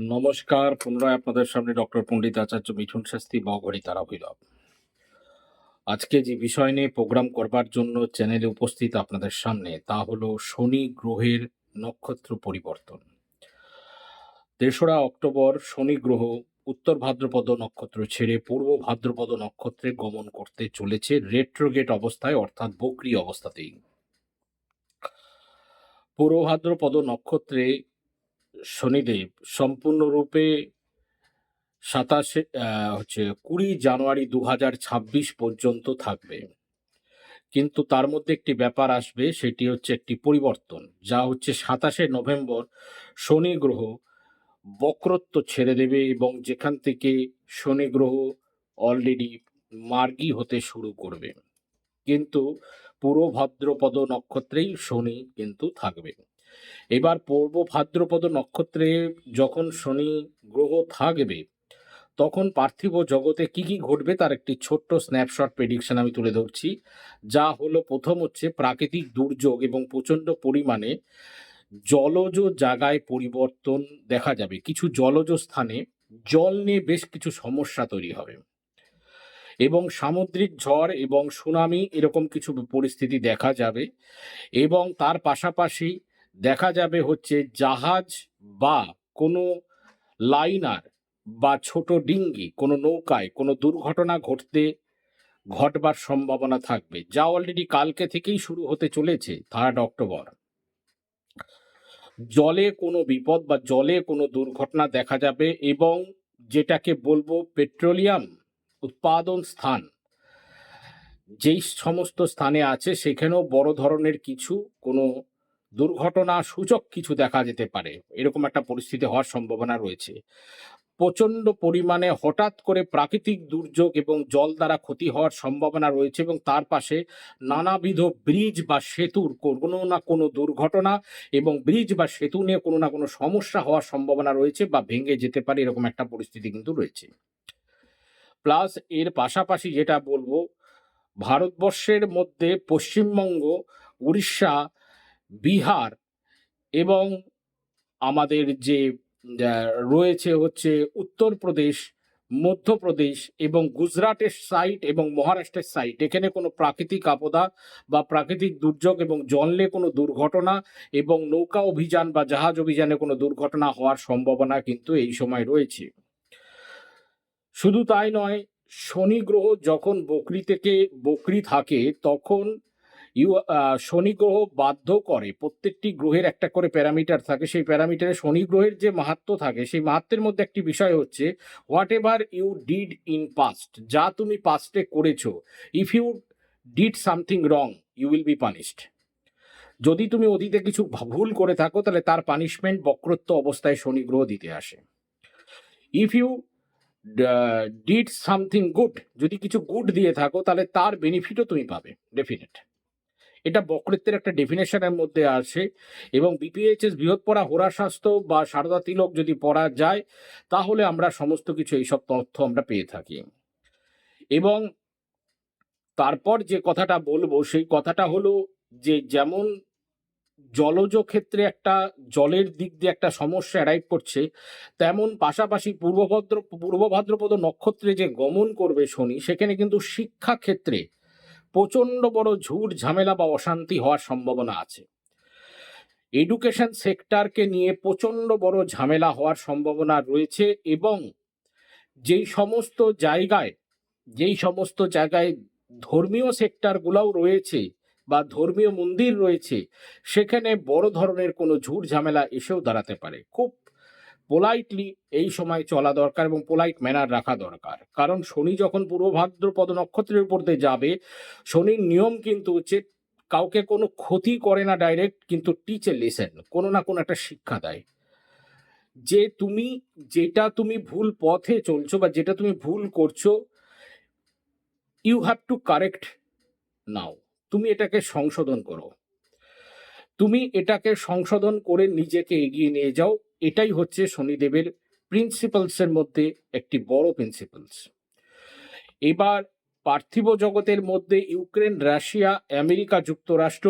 নমস্কার, পুনরায় আপনাদের সামনে ডক্টর পণ্ডিত আচার্য মিঠুন শাস্তি বগড়ি তারা ভৈরব আজকে যে বিষয় নিয়ে প্রোগ্রাম করবার জন্য চ্যানেলে উপস্থিত আপনাদের সামনে, তা হলো শনি গ্রহের নক্ষত্র পরিবর্তন। তেসরা অক্টোবর শনি গ্রহ উত্তর ভাদ্রপদ নক্ষত্র ছেড়ে পূর্ব ভাদ্রপদ নক্ষত্রে গমন করতে চলেছে রেট্রোগেট অবস্থায়, অর্থাৎ বক্রি অবস্থাতেই। পূর্ব ভাদ্রপদ নক্ষত্রে শনিদেব সম্পূর্ণরূপে সাতাশে হচ্ছে কুড়ি জানুয়ারি দু ছাব্বিশ পর্যন্ত থাকবে। কিন্তু তার মধ্যে একটি ব্যাপার আসবে, সেটি হচ্ছে একটি পরিবর্তন। যা হচ্ছে সাতাশে নভেম্বর শনি গ্রহ বক্রত্ব ছেড়ে দেবে এবং যেখান থেকে শনি গ্রহ অলরেডি মার্গী হতে শুরু করবে। কিন্তু পুরো ভদ্রপদ নক্ষত্রেই শনি কিন্তু থাকবে। এবার পূর্ব ভাদ্রপদ নক্ষত্রে যখন শনি গ্রহ থাকবে, তখন পার্থিব জগতে কি কি ঘটবে তার একটি ছোট্ট স্ন্যাপশট প্রেডিকশন আমি তুলে ধরছি। যা হলো প্রথম হচ্ছে প্রাকৃতিক দুর্যোগ এবং প্রচণ্ড পরিমাণে জলজ জায়গায় পরিবর্তন দেখা যাবে। কিছু জলজ স্থানে জল নিয়ে বেশ কিছু সমস্যা তৈরি হবে। এবং সামুদ্রিক ঝড় এবং সুনামি এরকম কিছু পরিস্থিতি দেখা যাবে। এবং তার পাশাপাশি দেখা যাবে হচ্ছে জাহাজ বা কোনো লাইনার বা ছোট ডিঙ্গি, কোনো নৌকায় কোনো দুর্ঘটনা ঘটতে, ঘটবার সম্ভাবনা থাকবে, যা অলরেডি কালকে থেকেই শুরু হতে চলেছে থার্ড অক্টোবর জলে কোনো বিপদ বা জলে কোনো দুর্ঘটনা দেখা যাবে এবং যেটাকে বলব পেট্রোলিয়াম উৎপাদন স্থান। যেই সমস্ত স্থানে আছে, সেখানেও বড় ধরনের কিছু কোনো দুর্ঘটনা সূচক কিছু দেখা যেতে পারে। এরকম একটা পরিস্থিতি হওয়ার সম্ভাবনা রয়েছে। প্রচণ্ড পরিমাণে হঠাৎ করে প্রাকৃতিক দুর্যোগ এবং জল দ্বারা ক্ষতি হওয়ার সম্ভাবনা রয়েছে এবং তার পাশে নানাবিধ ব্রিজ বা সেতুর কোনো না কোনো দুর্ঘটনা এবং ব্রিজ বা সেতু নিয়ে কোনো না কোনো সমস্যা হওয়ার সম্ভাবনা রয়েছে বা ভেঙে যেতে পারে এরকম একটা পরিস্থিতি কিন্তু রয়েছে। প্লাস এর পাশাপাশি যেটা বলব, ভারতবর্ষের মধ্যে পশ্চিমবঙ্গ, উড়িষ্যা বিহার এবং আমাদের যে রয়েছে হচ্ছে উত্তরপ্রদেশ মধ্যপ্রদেশ এবং গুজরাটের সাইট এবং মহারাষ্ট্রের সাইট এখানে কোনো প্রাকৃতিক আপদা বা প্রাকৃতিক দুর্যোগ এবং জলে কোনো দুর্ঘটনা এবং নৌকা অভিযান বা জাহাজ অভিযানে কোনো দুর্ঘটনা হওয়ার সম্ভাবনা কিন্তু এই সময় রয়েছে। শুধু তাই নয়, শনি গ্রহ যখন বকরি থেকে বকরি থাকে, তখন ইউ শনি গ্রহ বাধ্য করে, প্রত্যেকটি গ্রহের একটা করে প্যারামিটার থাকে, সেই প্যারামিটারে শনি গ্রহের যে মাহাত্ম থাকে, সেই মাহাত্মের মধ্যে একটি বিষয় হচ্ছে whatever you did in past যা তুমি পাস্টে করেছ if you did something wrong you will be punished যদি তুমি অতীতে কিছু ভুল করে থাকো, তাহলে তার পানিশমেন্ট বক্রত্ব অবস্থায় শনি গ্রহ দিতে আসে। If you did something good যদি কিছু গুড দিয়ে থাকো, তাহলে তার বেনিফিটও তুমি পাবে ডেফিনেট এটা বক্রত্বের একটা ডেফিনেশনের মধ্যে আসে এবং বিপিএইচএস বৃহৎপড়া হোরা স্বাস্থ্য বা সারদা তিলক যদি পড়া যায়, তাহলে আমরা সমস্ত কিছু এইসব তথ্য আমরা পেয়ে থাকি। এবং তারপর যে কথাটা বলব, সেই কথাটা হলো যে যেমন জলজ ক্ষেত্রে একটা জলের দিক দিয়ে একটা সমস্যা অ্যারাইভ করছে, তেমন পাশাপাশি পূর্বভদ্র পূর্ব ভাদ্রপদ নক্ষত্রে যে গমন করবে শনি, সেখানে কিন্তু শিক্ষা ক্ষেত্রে প্রচণ্ড বড় ঝুট ঝামেলা বা অশান্তি হওয়ার সম্ভাবনা আছে। এডুকেশন সেক্টরকে নিয়ে প্রচণ্ড বড় ঝামেলা হওয়ার সম্ভাবনা রয়েছে এবং যেই সমস্ত জায়গায়, যেই সমস্ত জায়গায় ধর্মীয় সেক্টরগুলোও রয়েছে বা ধর্মীয় মন্দির রয়েছে, সেখানে বড় ধরনের কোনো ঝুট ঝামেলা এসেও দাঁড়াতে পারে। খুব পোলাইটলি এই সময় চলা দরকার এবং পোলাইট ম্যানার রাখা দরকার। কারণ শনি যখন পূর্ব ভাদ্রপদ নক্ষত্রের উপর দিয়ে যাবে, শনির নিয়ম কিন্তু হচ্ছে কাউকে কোনো ক্ষতি করে না ডাইরেক্ট কিন্তু টিচে লেসেন কোনো না কোনো একটা শিক্ষা দেয়। যে তুমি, যেটা তুমি ভুল পথে চলছো বা যেটা তুমি ভুল করছ you have to correct now তুমি এটাকে সংশোধন করো। তুমি এটাকে সংশোধন করে নিজেকে এগিয়ে নিয়ে যাও। এটাই হচ্ছে শনিদেবের প্রিন্সিপালসের মধ্যে একটি বড় প্রিন্সিপালস এবার পার্থিব জগতের মধ্যে ইউক্রেন, রাশিয়া, আমেরিকা যুক্তরাষ্ট্র,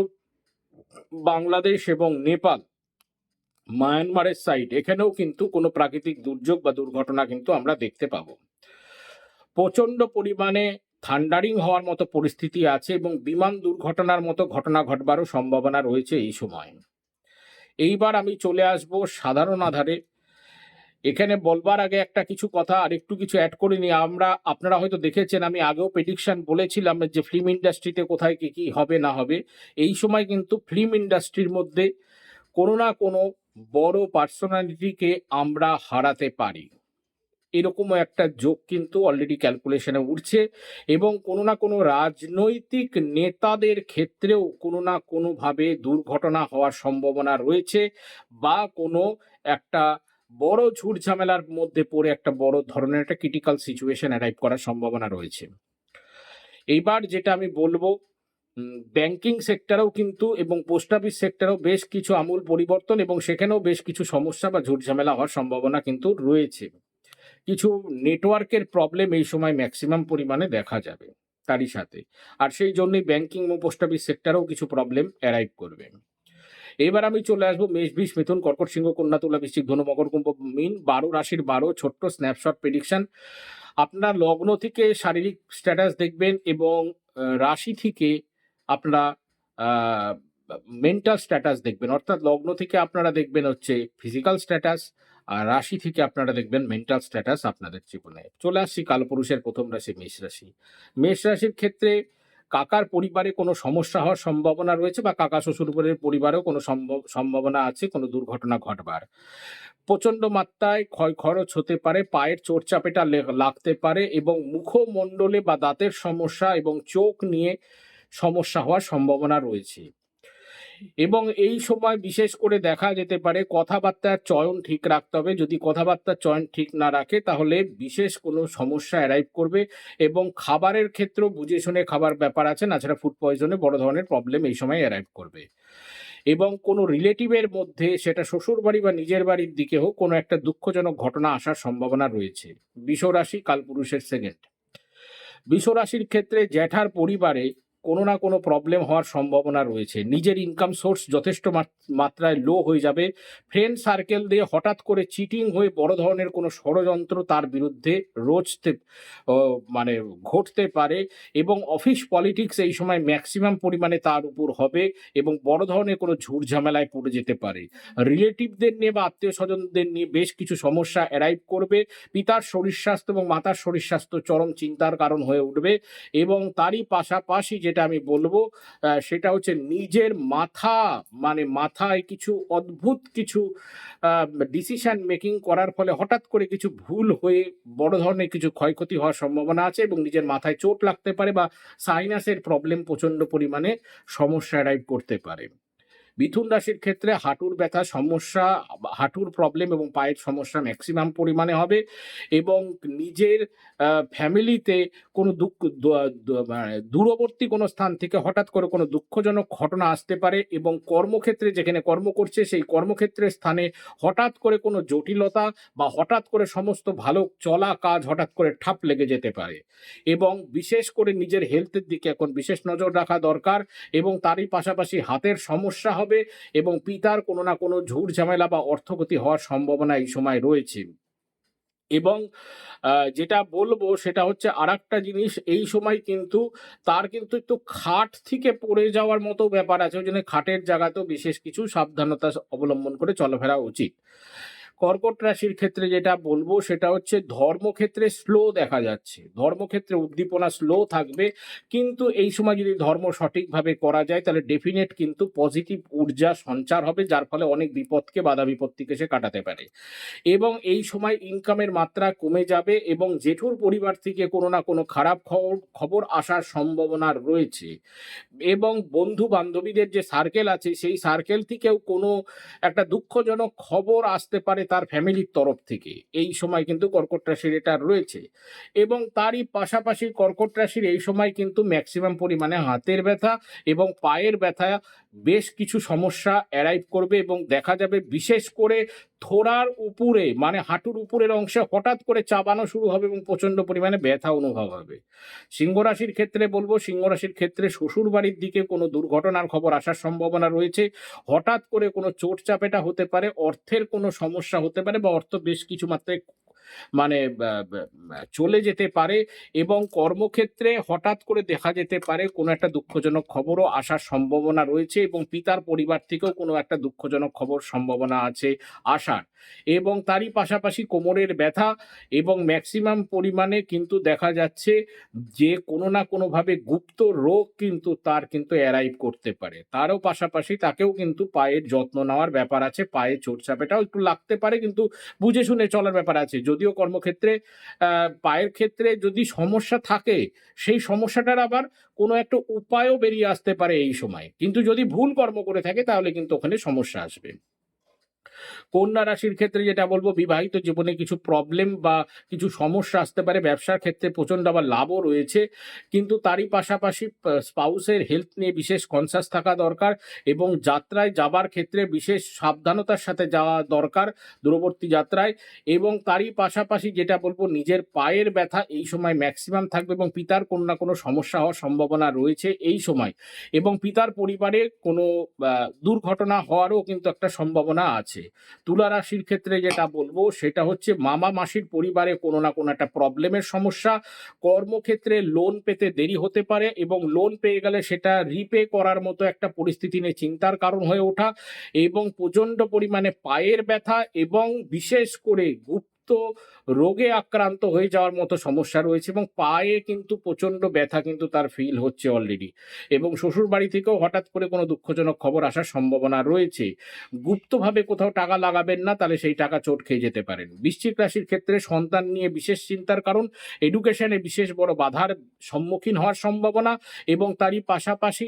বাংলাদেশ এবং নেপাল, মায়ানমারের সাইড এখানেও কিন্তু কোনো প্রাকৃতিক দুর্যোগ বা দুর্ঘটনা কিন্তু আমরা দেখতে পাবো। প্রচণ্ড পরিমাণে থান্ডারিং হওয়ার মতো পরিস্থিতি আছে এবং বিমান দুর্ঘটনার মতো ঘটনা ঘটবারও সম্ভাবনা রয়েছে এই সময়। এইবার আমি চলে আসব সাধারণ আধারে। এখানে বলবার আগে একটা কিছু কথা, আর একটু কিছু অ্যাড করে নিই আমরা, আপনারা হয়তো দেখেছেন, আমি আগেও প্রেডিকশন বলেছিলাম যে ফিল্ম ইন্ডাস্ট্রিতে কোথায় কী কী হবে, না হবে। এই সময় কিন্তু ফিল্ম ইন্ডাস্ট্রির মধ্যে কোনো না কোনো বড় পার্সোনালিটিকে আমরা হারাতে পারি। এরকমও একটা যোগ কিন্তু অলরেডি ক্যালকুলেশনে উঠছে এবং কোনো না কোনো রাজনৈতিক নেতাদের ক্ষেত্রেও কোনো না কোনোভাবে দুর্ঘটনা হওয়ার সম্ভাবনা রয়েছে বা কোনো একটা বড় ঝুট ঝামেলার মধ্যে পড়ে একটা বড় ধরনের একটা ক্রিটিক্যাল সিচুয়েশন অ্যারাইভ করার সম্ভাবনা রয়েছে। এইবার যেটা আমি বলব ব্যাংকিং সেক্টরেও কিন্তু এবং পোস্ট অফিস সেক্টরেও বেশ কিছু আমূল পরিবর্তন এবং সেখানেও বেশ কিছু সমস্যা বা ঝুট ঝামেলা হওয়ার সম্ভাবনা কিন্তু রয়েছে। কিছু নেটওয়ার্কের প্রবলেম এই সময় ম্যাক্সিমাম পরিমাণে দেখা যাবে তারই সাথে। আর সেই জন্যই ব্যাংকিং ও পোস্ট অফিস সেক্টরেও কিছু প্রবলেম অ্যারাইভ করবে। এবার আমি চলে আসব মেষ বিষ মিথুন, কর্কট সিংহ কন্যা তুলা বৃশ্চিক ধনু, মকর কুম্ভ, মিন, বারো, রাশির বারো, ছোট্ট স্ন্যাপশট প্রেডিকশন আপনার লগ্ন থেকে শারীরিক স্ট্যাটাস দেখবেন এবং রাশি থেকে আপনারা মেন্টাল স্ট্যাটাস দেখবেন। অর্থাৎ লগ্ন থেকে আপনারা দেখবেন হচ্ছে ফিজিক্যাল স্ট্যাটাস আর রাশি থেকে আপনারা দেখবেন মেন্টাল স্ট্যাটাস আপনাদের জীবনে। চলে আসছি কালপুরুষের প্রথম রাশি, মেষ রাশি। মেষ রাশির ক্ষেত্রে কাকার পরিবারে কোনো সমস্যা হওয়ার সম্ভাবনা রয়েছে বা কাকা শ্বশুরের পরিবারেও কোনো সম্ভব, সম্ভাবনা আছে, কোনো দুর্ঘটনা ঘটবার। প্রচণ্ড মাত্রায় ক্ষয় খরচ হতে পারে, পায়ের চোটচাপেটা লাগতে পারে এবং মুখমণ্ডলে বা দাঁতের সমস্যা এবং চোখ নিয়ে সমস্যা হওয়ার সম্ভাবনা রয়েছে। এবং এই সময় বিশেষ করে দেখা যেতে পারে কথাবার্তার চয়ন ঠিক রাখতে হবে। যদি কথাবার্তার চয়ন ঠিক না রাখে, তাহলে বিশেষ কোনো সমস্যা অ্যারাইভ করবে এবং খাবারের ক্ষেত্রেও বুঝে শুনে খাবার ব্যাপার আছে। তাছাড়া ফুড পয়জনে বড় ধরনের প্রবলেম এই সময় অ্যারাইভ করবে। এবং কোনো রিলেটিভের মধ্যে, সেটা শ্বশুর বাড়ি বা নিজের বাড়ির দিকে হোক, কোনো একটা দুঃখজনক ঘটনা আসার সম্ভাবনা রয়েছে। বিশ্বরাশি কালপুরুষের সেকেন্ড বিশ্বরাশির ক্ষেত্রে জ্যাঠার পরিবারে কোনো না কোনো প্রবলেম হওয়ার সম্ভাবনা রয়েছে। নিজের ইনকাম সোর্স যথেষ্ট মাত- মাত্রায় লো হয়ে যাবে। ফ্রেন্ড সার্কেল দিয়ে হঠাৎ করে চিটিং হয়ে বড় ধরনের কোনো ষড়যন্ত্র তার বিরুদ্ধে রোজতে মানে ঘটতে পারে এবং অফিস পলিটিক্স এই সময় ম্যাক্সিমাম পরিমাণে তার উপর হবে এবং বড় ধরনের কোনো ঝুট ঝামেলায় পড়ে যেতে পারে। রিলেটিভদের নিয়ে বা আত্মীয় স্বজনদের নিয়ে বেশ কিছু সমস্যা অ্যারাইভ করবে। পিতার শরীর স্বাস্থ্য এবং মাতার শরীর স্বাস্থ্য চরম চিন্তার কারণ হয়ে উঠবে এবং তারই পাশাপাশি যেটা আমি বলব সেটা হচ্ছে নিজের মাথা মানে মাথায় কিছু অদ্ভুত কিছু ডিসিশন মেকিং করার ফলে হঠাৎ করে কিছু ভুল হয়ে বড় ধরনের কিছু ক্ষয়ক্ষতি হওয়ার সম্ভাবনা আছে এবং নিজের মাথায় চোট লাগতে পারে বা সাইনাসের প্রবলেম প্রচণ্ড পরিমাণে সমস্যা অ্যারাইভ করতে পারে। মিথুন রাশির ক্ষেত্রে হাঁটুর ব্যথা, সমস্যা, হাঁটুর প্রবলেম এবং পায়ের সমস্যা ম্যাক্সিমাম পরিমাণে হবে এবং নিজের ফ্যামিলিতে কোনো দুঃখ মানে দূরবর্তী কোনো স্থান থেকে হঠাৎ করে কোনো দুঃখজনক ঘটনা আসতে পারে এবং কর্মক্ষেত্রে যেখানে কর্ম করছে সেই কর্মক্ষেত্রের স্থানে হঠাৎ করে কোনো জটিলতা বা হঠাৎ করে সমস্ত ভালো চলা কাজ হঠাৎ করে ঠাপ লেগে যেতে পারে এবং বিশেষ করে নিজের হেলথের দিকে এখন বিশেষ নজর রাখা দরকার এবং তারই পাশাপাশি হাতের সমস্যা হবে এবং পিতার কোনো না কোনো ঝুট ঝামেলা বা অর্থগতি হওয়ার সম্ভাবনা এই সময় রয়েছে। এবং যেটা বলব সেটা হচ্ছে আর জিনিস, এই সময় কিন্তু তার কিন্তু একটু খাট থেকে পড়ে যাওয়ার মতো ব্যাপার আছে। ওই জন্য খাটের জায়গাতেও বিশেষ কিছু সাবধানতা অবলম্বন করে চলাফেরা উচিত। কর্কট রাশির ক্ষেত্রে যেটা বলব সেটা হচ্ছে ধর্মক্ষেত্রে স্লো দেখা যাচ্ছে। ধর্মক্ষেত্রে উদ্দীপনা স্লো থাকবে। কিন্তু এই সময় যদি ধর্ম সঠিকভাবে করা যায়, তাহলে ডেফিনেট কিন্তু পজিটিভ ঊর্জা সঞ্চার হবে, যার ফলে অনেক বিপদকে, বাধা বিপত্তিকে সে কাটাতে পারে। এবং এই সময় ইনকামের মাত্রা কমে যাবে এবং জেঠুর পরিবার থেকে কোনো না কোনো খারাপ খবর খবর আসার সম্ভাবনা রয়েছে। এবং বন্ধু বান্ধবীদের যে সার্কেল আছে, সেই সার্কেল থেকেও কোনো একটা দুঃখজনক খবর আসতে পারে তার ফ্যামিলির তরফ থেকে। এই সময় কিন্তু কর্কট রাশির এটা রয়েছে। এবং তারই পাশাপাশি কর্কট রাশির এই সময় কিন্তু ম্যাক্সিমাম পরিমাণে হাতের ব্যথা এবং পায়ের ব্যথা বেশ কিছু সমস্যা অ্যারাইভ করবে এবং দেখা যাবে বিশেষ করে থোড়ার উপরে মানে হাঁটুর উপরের অংশে হঠাৎ করে চাবানো শুরু হবে এবং প্রচণ্ড পরিমাণে ব্যথা অনুভব হবে। সিংহ রাশির ক্ষেত্রে বলব, সিংহ রাশির ক্ষেত্রে শ্বশুর বাড়ির দিকে কোনো দুর্ঘটনার খবর আসার সম্ভাবনা রয়েছে। হঠাৎ করে কোনো চোট চাপেটা হতে পারে, অর্থের কোনো সমস্যা হতে পারে বা অর্থ বেশ কিছু মাত্রায় মানে চলে যেতে পারে এবং কর্মক্ষেত্রে হঠাৎ করে দেখা যেতে পারে কোনো একটা দুঃখজনক খবরও আসার সম্ভাবনা রয়েছে এবং পিতার পরিবার থেকেও কোনো একটা দুঃখজনক খবর সম্ভাবনা আছে আসার। এবং তারই পাশাপাশি কোমরের ব্যথা এবং ম্যাক্সিমাম পরিমাণে কিন্তু দেখা যাচ্ছে যে কোনো না কোনোভাবে গুপ্ত রোগ কিন্তু তার কিন্তু অ্যারাইভ করতে পারে। তারও পাশাপাশি তাকেও কিন্তু পায়ের যত্ন নেওয়ার ব্যাপার আছে, পায়ে চোটচাপেটাও একটু লাগতে পারে, কিন্তু বুঝে শুনে চলার ব্যাপার আছে। যদিও কর্মক্ষেত্রে পায়ের ক্ষেত্রে যদি সমস্যা থাকে, সেই সমস্যাটার আবার কোনো একটা উপায়ও বেরিয়ে আসতে পারে এই সময়। কিন্তু যদি ভুল কর্ম করে থাকে, তাহলে কিন্তু ওখানে সমস্যা আসবে। কন্যা রাশির ক্ষেত্রে যেটা বলব, বিবাহিত জীবনে কিছু প্রবলেম বা কিছু সমস্যা আসতে পারে, ব্যবসার ক্ষেত্রে প্রচণ্ড আবার লাভও রয়েছে। কিন্তু তারই পাশাপাশি স্পাউসের হেলথ নিয়ে বিশেষ কনসাস থাকা দরকার এবং যাত্রায় যাবার ক্ষেত্রে বিশেষ সাবধানতার সাথে যাওয়া দরকার দূরবর্তী যাত্রায় এবং তারই পাশাপাশি যেটা বলব, নিজের পায়ের ব্যথা এই সময় ম্যাক্সিমাম থাকবে এবং পিতার কোনো না কোনো সমস্যা হওয়ার সম্ভাবনা রয়েছে এই সময়। এবং পিতার পরিবারে কোনো দুর্ঘটনা হওয়ারও কিন্তু একটা সম্ভাবনা আছে। তুলা রাশির ক্ষেত্রে যেটা বলব, সেটা হচ্ছে মামা মাসির পরিবারে কোনো না কোনো একটা প্রবলেমের সমস্যা। কর্মক্ষেত্রে লোন পেতে দেরি হতে পারে এবং লোন পেয়ে গেলে সেটা রিপে করার মতো একটা পরিস্থিতি নিয়ে চিন্তার কারণ হয়ে ওঠা এবং প্রচণ্ড পরিমাণে পায়ের ব্যথা এবং বিশেষ করে গুপ্ত রোগে আক্রান্ত হয়ে যাওয়ার মতো সমস্যা রয়েছে এবং পায়ে কিন্তু প্রচণ্ড ব্যথা কিন্তু তার ফিল হচ্ছে অলরেডি এবং শ্বশুর বাড়ি থেকেও হঠাৎ করে কোনো দুঃখজনক খবর আসার সম্ভাবনা রয়েছে। গুপ্তভাবে কোথাও টাকা লাগাবেন না, তাহলে সেই টাকা চোট খেয়ে যেতে পারেন। বৃশ্চিক রাশির ক্ষেত্রে সন্তান নিয়ে বিশেষ চিন্তার কারণ এডুকেশনে বিশেষ বড় বাধার সম্মুখীন হওয়ার সম্ভাবনা এবং তারই পাশাপাশি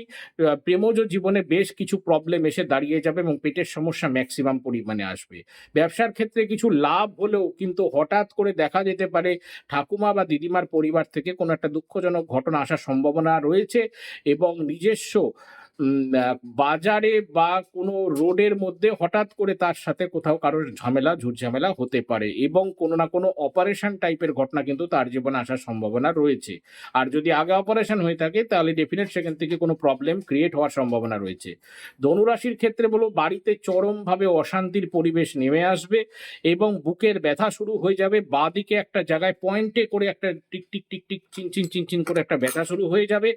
প্রেমজ জীবনে বেশ কিছু প্রবলেম এসে দাঁড়িয়ে যাবে এবং পেটের সমস্যা ম্যাক্সিমাম পরিমাণে আসবে। ব্যবসার ক্ষেত্রে কিছু লাভ হলেও কিন্তু হঠাৎ করে দেখা যেতে পারে। ঠাকুমা বা দিদিমার পরিবার থেকে কোনো একটা দুঃখজনক ঘটনা আসার সম্ভাবনা রয়েছে এবং নিজস্ব বাজারে বা কোনো রোডের মধ্যে হঠাৎ করে তার সাথে কোথাও কারোর ঝামেলা, ঝুটঝামেলা হতে পারে এবং কোনো না কোনো অপারেশন টাইপের ঘটনা কিন্তু তার জীবনে আসার সম্ভাবনা রয়েছে। আর যদি আগে অপারেশন হয়ে থাকে, তাহলে ডেফিনেট সেখান থেকে কোনো প্রবলেম ক্রিয়েট হওয়ার সম্ভাবনা রয়েছে। ধনুরাশির ক্ষেত্রে বলো, বাড়িতে চরমভাবে অশান্তির পরিবেশ নেমে আসবে এবং বুকের ব্যথা শুরু হয়ে যাবে। বাঁদিকে একটা জায়গায় পয়েন্টে করে একটা টিক টিক টিক টিক, চিন চিন চিন চিন করে একটা ব্যথা শুরু হয়ে যাবে।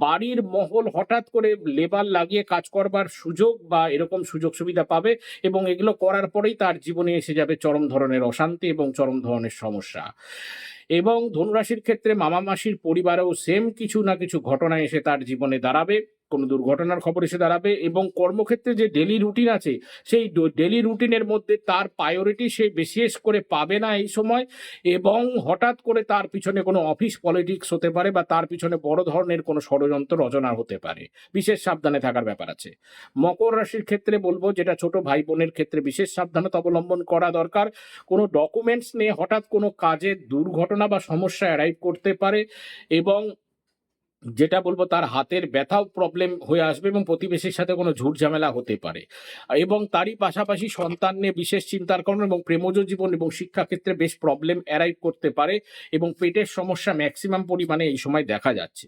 বাড়ির মহল হঠাৎ করে লেবার লাগিয়ে কাজ করবার সুযোগ বা এরকম সুযোগ সুবিধা পাবে এবং এগুলো করার পরেই তার জীবনে এসে যাবে চরম ধরনের অশান্তি এবং চরম ধরনের সমস্যা। এবং ধনুরাশির ক্ষেত্রে মামা মাসির পরিবারেও সেম কিছু না কিছু ঘটনা এসে তার জীবনে দাঁড়াবে। কোনো দুর্ঘটনার খবর এসে দাঁড়াবে এবং কর্মক্ষেত্রে যে ডেলি রুটিন আছে, সেই ডেলি রুটিনের মধ্যে তার প্রায়োরিটি সে বিশেষ করে পাবে না এই সময় এবং হঠাৎ করে তার পিছনে কোনো অফিস পলিটিক্স হতে পারে বা তার পিছনে বড় ধরনের কোনো ষড়যন্ত্র রচনা হতে পারে। বিশেষ সাবধানে থাকার ব্যাপার আছে। মকর রাশির ক্ষেত্রে বলব যেটা ছোট ভাই বোনের ক্ষেত্রে বিশেষ সাবধানতা অবলম্বন করা দরকার। কোনো ডকুমেন্টস নিয়ে হঠাৎ কোনো কাজে দুর্ঘটনা বা সমস্যা অ্যারাইভ করতে পারে এবং যেটা বলব তার হাতের ব্যথাও প্রবলেম হয়ে আসবে এবং প্রতিবেশীর সাথে কোনো ঝুট ঝামেলা হতে পারে। এবং তারই পাশাপাশি সন্তান নিয়ে বিশেষ চিন্তার কারণ এবং প্রেমজ জীবন এবং শিক্ষাক্ষেত্রে বেশ প্রবলেম অ্যারাইভ করতে পারে এবং পেটের সমস্যা ম্যাক্সিমাম পরিমাণে এই সময় দেখা যাচ্ছে।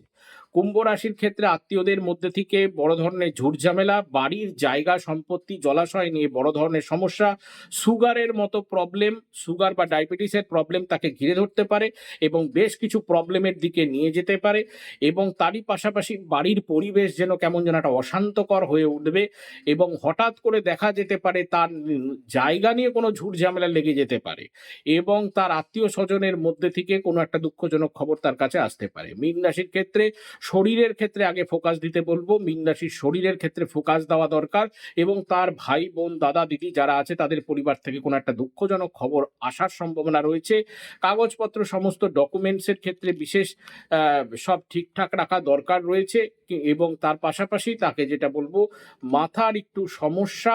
কুম্ভ রাশির ক্ষেত্রে আত্মীয়দের মধ্যে থেকে বড় ধরনের ঝুট ঝামেলা বাড়ির জায়গা সম্পত্তি, জলাশয় নিয়ে বড় ধরনের সমস্যা, সুগারের মতো প্রবলেম সুগার বা ডায়াবেটিসের প্রবলেম তাকে ঘিরে ধরতে পারে এবং বেশ কিছু প্রবলেমের দিকে নিয়ে যেতে পারে এবং তারই পাশাপাশি বাড়ির পরিবেশ যেন কেমন যেন একটা অশান্তকর হয়ে উঠবে এবং হঠাৎ করে দেখা যেতে পারে তার জায়গা নিয়ে কোনো ঝুট ঝামেলা লেগে যেতে পারে এবং তার আত্মীয় স্বজনের মধ্যে থেকে কোনো একটা দুঃখজনক খবর তার কাছে আসতে পারে। মীন রাশির ক্ষেত্রে শরীরের ক্ষেত্রে আগে ফোকাস দিতে বলব। মীন রাশির শরীরের ক্ষেত্রে ফোকাস দেওয়া দরকার এবং তার ভাই, বোন, দাদা, দিদি যারা আছে তাদের পরিবার থেকে কোনো একটা দুঃখজনক খবর আসার সম্ভাবনা রয়েছে। কাগজপত্র সমস্ত ডকুমেন্টসের ক্ষেত্রে বিশেষ সব ঠিকঠাক রাখা দরকার রয়েছে এবং তার পাশাপাশি তাকে যেটা বলব, মাথার একটু সমস্যা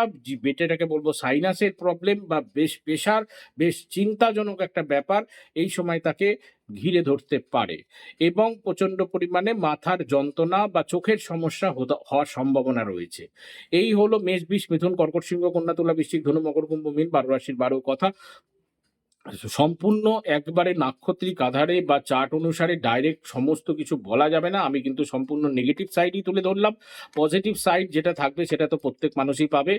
যেটাকে বলব সাইনাসের প্রবলেম বা বেশ প্রেশার বেশ চিন্তাজনক একটা ব্যাপার। এই সময় তাকে ঘিরে ধরতে পারে এবং প্রচণ্ড পরিমাণে মাথার যন্ত্রণা বা চোখের সমস্যা হওয়ার সম্ভাবনা রয়েছে। এই হলো মেষ বিষ, মিথুন, কর্কট সিংহ কন্যা তুলা বৃষ্টিক ধনু, মকর কুম্ভ, মিন বারো রাশির বারো কথা। সম্পূর্ণ একবারে নাক্ষত্রিক আধারে বা চার্ট অনুসারে ডাইরেক্ট সমস্ত কিছু বলা যাবে না। আমি কিন্তু সম্পূর্ণ নেগেটিভ সাইডই তুলে ধরলাম। পজিটিভ সাইড যেটা থাকবে সেটা তো প্রত্যেক মানুষই পাবে।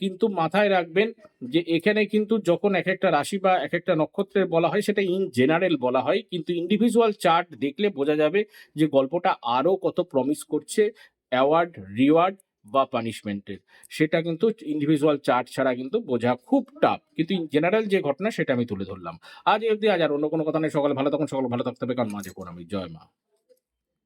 কিন্তু মাথায় রাখবেন যে এখানে কিন্তু যখন এক একটা রাশি বা এক একটা নক্ষত্রের বলা হয়, সেটা ইন জেনারেল বলা হয়। কিন্তু ইন্ডিভিজুয়াল চার্ট দেখলে বোঝা যাবে যে গল্পটা আরও কত প্রমিস করছে অ্যাওয়ার্ড রিওয়ার্ড বা পানিশমেন্টের সেটা কিন্তু ইন্ডিভিজুয়াল চার্ট ছাড়া কিন্তু বোঝা খুব টাফ কিন্তু জেনারেল যে ঘটনা, সেটা আমি তুলে ধরলাম। আজ অব্দি আজ আর অন্য কোনো কথা নেই। সকালে ভালো তখন সকালে ভালো থাকতে হবে। কারণ মাঝে কোন আমি। জয় মা।